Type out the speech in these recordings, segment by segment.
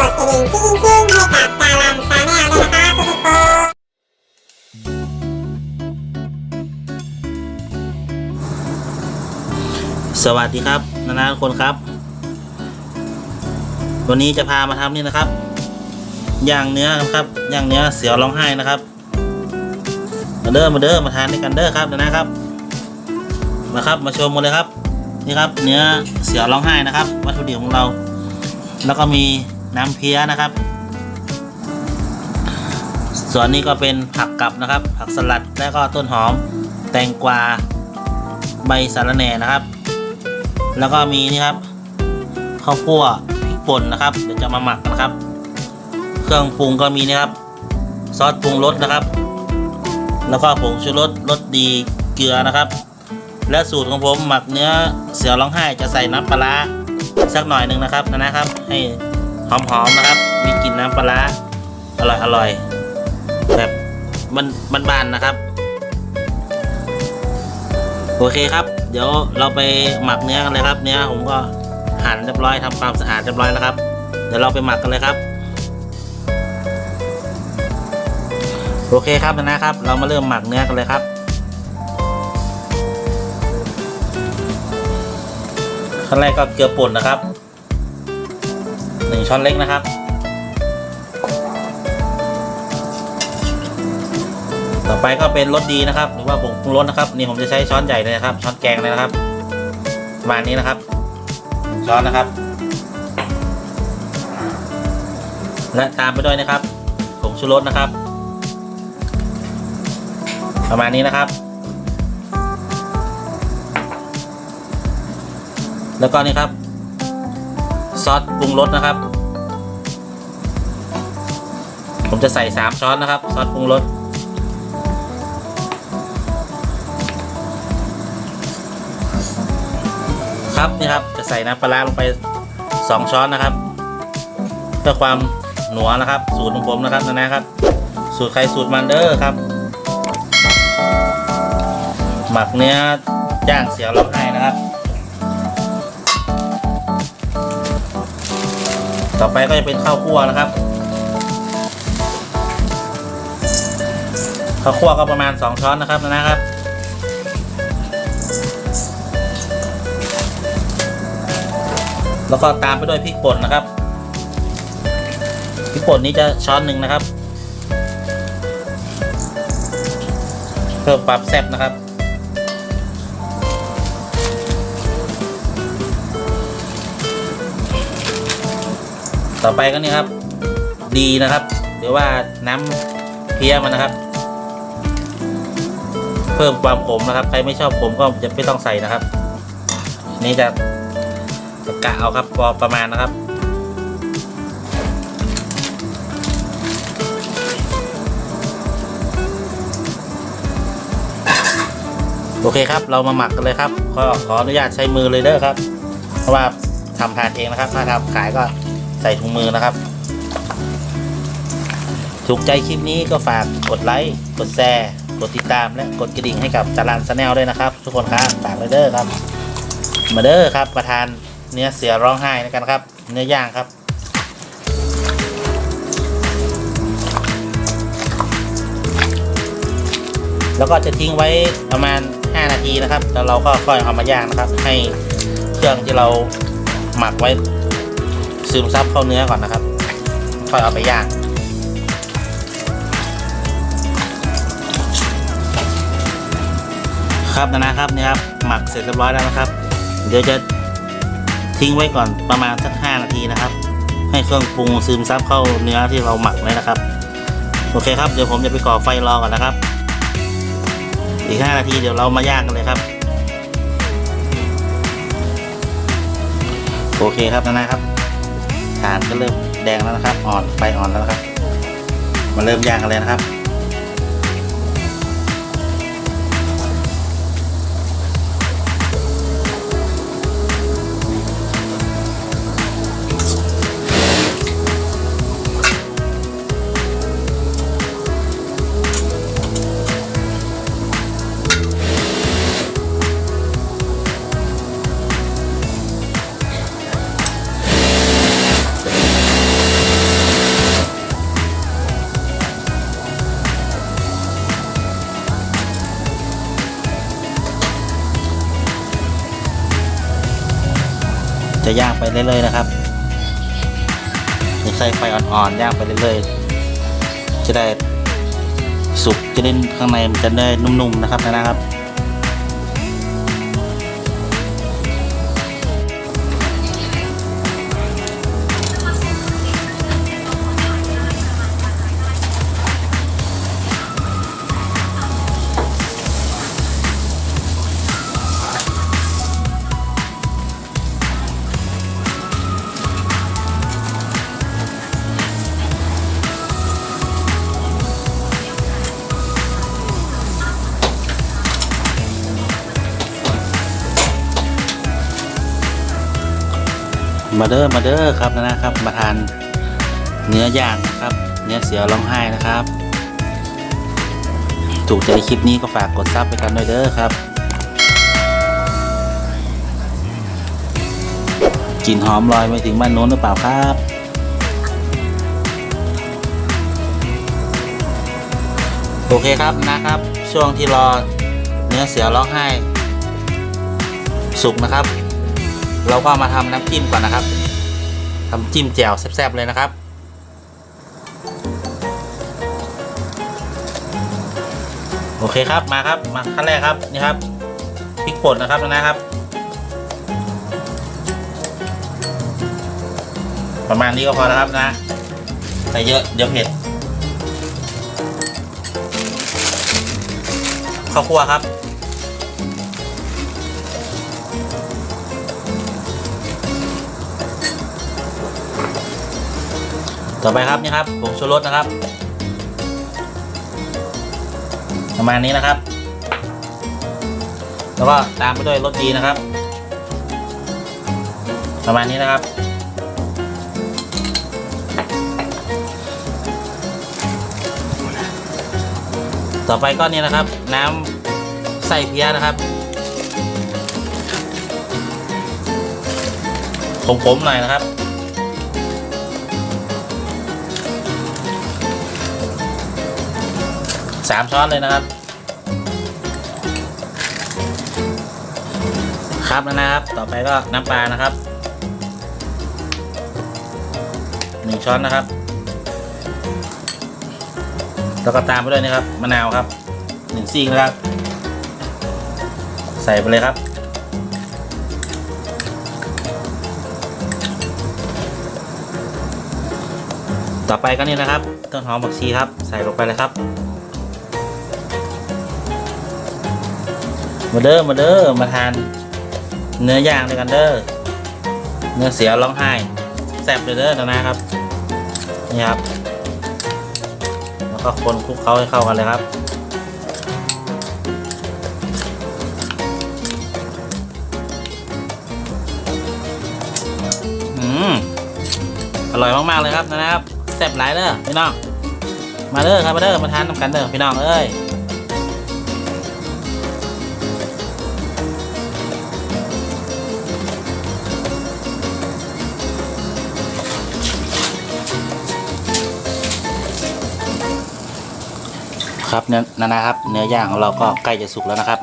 กดกระดิ่งกิ้งกิ้งๆให้กับดารันชาแนลด้วยนะคะทุกคนสวัสดีครับนานาทุกคนครับ วันนี้จะพามาทำนี่นะครับย่างเนื้อครับย่างเนื้อเสือร้องไห้นะครับ มาเด้อมาเด้อมาทานด้วยกันเด้อครับนานาครับ มาครับมาชมกันเลยครับนี่ครับเนื้อเสือร้องไห้นะครับ วัตถุดิบของเรา แล้วก็มี น้ำเพี้ยนะครับ ส่วนนี้ก็เป็นผักกับนะครับ ผักสลัดและก็ต้นหอม แตงกวาใบสะระแหน่นะครับ แล้วก็มีนี่ครับข้าวคั่วพริกป่นนะครับ เดี๋ยวจะมาหมักกันครับ เครื่องปรุงก็มีนะครับ ซอสปรุงรสนะครับ แล้วก็ผงชูรสรสดีเกลือนะครับ และสูตรของผมหมักเนื้อเสือร้องไห้จะใส่น้ำปลาสักหน่อยหนึ่งนะครับนะนะครับ ให้ หอมๆนะครับ มีกลิ่นน้ำปลาร้าอร่อยอร่อยแบบมันบานๆนะครับ โอเคครับ เดี๋ยวเราไปหมักเนื้อกันเลยครับ เนื้อผมก็หั่นเรียบร้อยทำความสะอาดเรียบร้อยแล้วครับ เดี๋ยวเราไปหมักกันเลยครับ โอเคครับนะครับ เรามาเริ่มหมักเนื้อกันเลยครับขั้นแรกก็เกลือป่นนะครับ ช้อนเล็กนะครับต่อไปก็เป็นรสดีนะครับ หรือว่าผงปรุงรสนะครับ นี่ผมจะใช้ช้อนใหญ่เลยนะครับ ช้อนแกงเลยนะครับประมาณนี้นะครับ ช้อนนะครับ และตามไปด้วยนะครับผงชูรสนะครับ ประมาณนี้นะครับ แล้วก็นี่ครับ ซอสปรุงรสนะครับ ผมจะใส่สามช้อนนะครับ ซอสปรุงรสครับนี่ครับจะใส่น้ำปลาร้าลงไป 2 ช้อนนะครับ เพื่อความหนัวนะครับ สูตรของผมนะครับนะนะครับ สูตรใครสูตรมันเด้อครับ หมักเนื้อย่างเสียวร้องไห้นะครับ ต่อไปก็จะเป็นข้าวคั่วนะครับ ข้าวคั่วก็ประมาณ 2 ช้อนนะครับนะครับ แล้วก็ตามไปด้วยพริกป่นนะครับพริกป่นนี้จะช้อนหนึ่งนะครับ เพิ่มความแซ่บนะครับต่อไปก็นี่ครับ ดีนะครับหรือว่าน้ำเพี้ยมันนะครับ เพิ่มความขมนะครับ ใครไม่ชอบขมก็จะไม่ต้องใส่นะครับ นี่จะกะเอาครับพอประมาณนะครับ โอเคครับเรามาหมักกันเลยครับขอขออนุญาตใช้มือเลยเด้อครับ เพราะว่าทำทานเองนะครับ ถ้าทำขายก็ใส่ถุงมือนะครับ ถูกใจคลิปนี้ก็ฝากกดไลค์กดแชร์ กดติดตามและกดกระดิ่งให้กับจารันสแนลด้วยนะครับ ทุกคนครับฝากเลยเด้อครับ มาเด้อครับประทานเนื้อเสือร้องไห้นกันครับ เนื้อย่างครับแล้วก็จะทิ้งไว้ประมาณ 5 นาทีนะครับ แล้วเราก็ค่อยเอามาย่างนะครับ ให้เครื่องที่เราหมักไว้ซึมซับเข้าเนื้อก่อนนะครับ ค่อยเอาไปย่าง ครับนะนะครับนี่ครับหมักเสร็จเรียบร้อยแล้วนะครับ เดี๋ยวจะทิ้งไว้ก่อนประมาณสักห้านาทีนะครับ ให้เครื่องปรุงซึมซับเข้าเนื้อที่เราหมักเลยนะครับ โอเคครับเดี๋ยวผมจะไปก่อไฟรอก่อนนะครับ อีกห้านาทีเดี๋ยวเรามาย่างกันเลยครับ โอเคครับนะนะครับฐานก็เริ่มแดงแล้วนะครับ อ่อนไฟอ่อนแล้วนะครับ มาเริ่มย่างกันเลยนะครับ จะย่างไปเรื่อยๆนะครับใช้ไฟอ่อนๆย่างไปเรื่อยๆจะได้สุกจะได้ข้างในมันจะได้นุ่มๆนะครับนะครับ มาเด้อมาเด้อครับนะครับ มาทานเนื้อย่างนะครับ เนื้อเสือร้องไห้นะครับ ถูกใจคลิปนี้ก็ฝากกดซับไปกันด้วยเด้อครับกลิ่นหอมลอยไปถึงบ้านโน้นหรือเปล่าครับโอเคครับนะครับ ช่วงที่รอเนื้อเสือร้องไห้ สุกนะครับ เราก็มาทำน้ำจิ้มก่อนนะครับทำจิ้มแจ่วแซ่บๆเลยนะครับ โอเคครับมาครับมาขั้นแรกครับนี่ครับพริกป่นนะครับนะครับ ประมาณนี้ก็พอแล้วครับนะใส่เยอะเดี๋ยวเผ็ดข้าวคั่วครับ ต่อไปครับนี่ครับผงชูรสนะครับ ประมาณนี้นะครับ แล้วก็ตามไปด้วยรสดีนะครับ ประมาณนี้นะครับต่อไปก็นี่นะครับ น้ำใส่เพี้ยนะครับขมๆหน่อยนะครับ สามช้อนเลยนะครับ ครับแล้วนะครับ ต่อไปก็น้ำปลานะครับหนึ่งช้อนนะครับ แล้วก็ตามไปด้วยนะครับมะนาวครับหนึ่งซีกนะครับ ใส่ไปเลยครับต่อไปก็นี่นะครับต้นหอมผักชีครับ ใส่ลงไปเลยครับ มาเด้อมาเด้อมาทาน เนื้อย่างด้วยกันเด้อเนื้อเสียร้องไห้แซ่บเลยเด้อนะครับนี่ครับ แล้วก็คนคลุกเคล้าให้เข้ากันเลยครับอืมอร่อยมากๆเลยครับนะครับแซ่บหลายเด้อพี่น้อง มาเด้อครับมาเด้อมาทานน้ำกันเด้อพี่น้องเอ้ย ครับเนื้อนนะครับ เนื้อย่างของเราก็ใกล้จะสุกแล้วนะครับ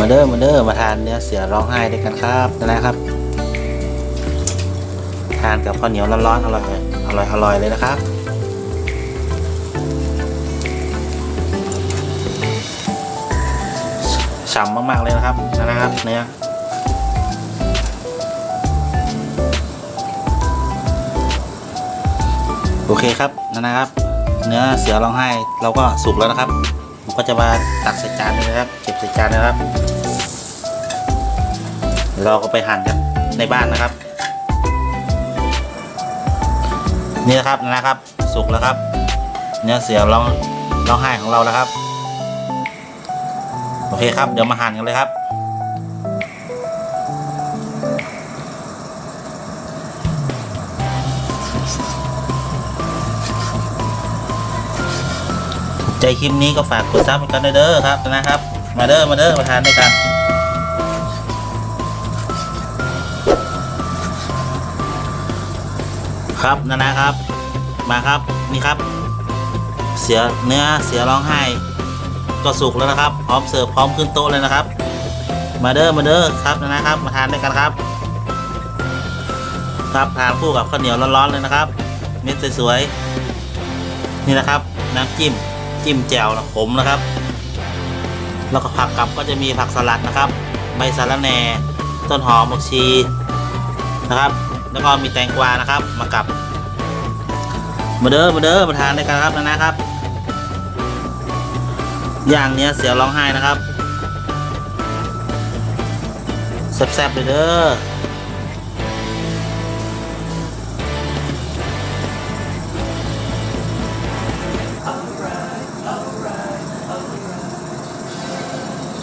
มาเด้อมาเด้อมาทานเนื้อเสือร้องไห้ด้วยกันครับนะครับ ทานกับข้าวเหนียวร้อนๆอร่อยอร่อยอร่อยเลยนะครับฉ่ำมากๆเลยนะครับนะครับเนื้อโอเคครับนะครับ เนื้อเสือร้องไห้เราก็สุกแล้วนะครับ ผมก็จะมาตักใส่จานเลยนะครับเก็บใส่จานนะครับเราก็ไปหั่นกันในบ้านนะครับ นี่นะครับนะครับ สุกแล้วครับ เนื้อเสียร้องร้องไห้ของเราแล้วครับ โอเคครับ เดี๋ยวมาหั่นกันเลยครับ ใจคลิปนี้ก็ฝากกดซับกันด้วยเด้อครับนะครับ มาเด้อมาเด้อมาทานด้วยกันครับนานะครับ มาครับนี่ครับ เสือเนื้อเสือร้องไห้ก็สุกแล้วนะครับ พร้อมเสิร์ฟพร้อมขึ้นโต๊ะเลยนะครับ มาเด้อมาเด้อครับนานะครับ มาทานด้วยกันครับ ครับทานคู่กับข้าวเหนียวร้อนๆเลยนะครับ เม็ดสวยๆนี่นะครับน้ำจิ้ม จิ้มแจ่วนะขมนะครับ แล้วก็ผักกับก็จะมีผักสลัดนะครับใบสะระแหน่ต้นหอมผักชีนะครับ แล้วก็มีแตงกวานะครับ มากับ มาเด้อมาเด้อมาทานด้วยกันครับนะนะครับ อย่างเนี้ยเสียวร้องไห้นะครับแซ่บๆเลยเด้อ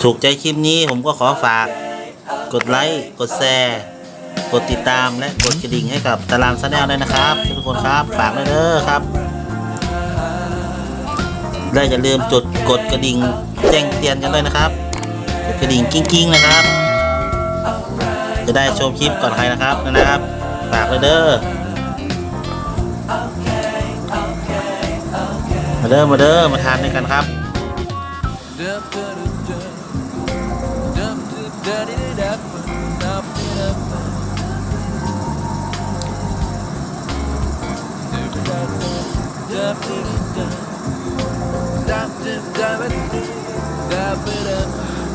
ถูกใจคลิปนี้ผมก็ขอฝาก กดไลค์ กดแชร์ กดติดตามและกดกระดิ่งให้กับตารางชาแนลด้วยนะครับ ทุกคนครับ ฝากด้วยเด้อครับ และอย่าลืมจดกดกระดิ่งแจ้งเตือนกันด้วยนะครับ กดกระดิ่งกิ้งๆนะครับ จะได้ชมคลิปก่อนใครนะครับนะครับ ฝากเลยเด้อมาเด้อมาเด้อมาทานด้วยกันครับ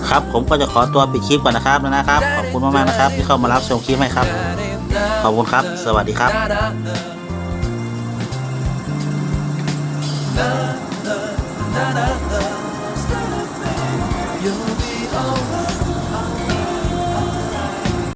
ครับผมก็จะขอตัวปิดคลิปก่อนนะครับนะครับ ขอบคุณมากๆนะครับ ที่เข้ามารับชมคลิปให้ครับ ขอบคุณครับ สวัสดีครับ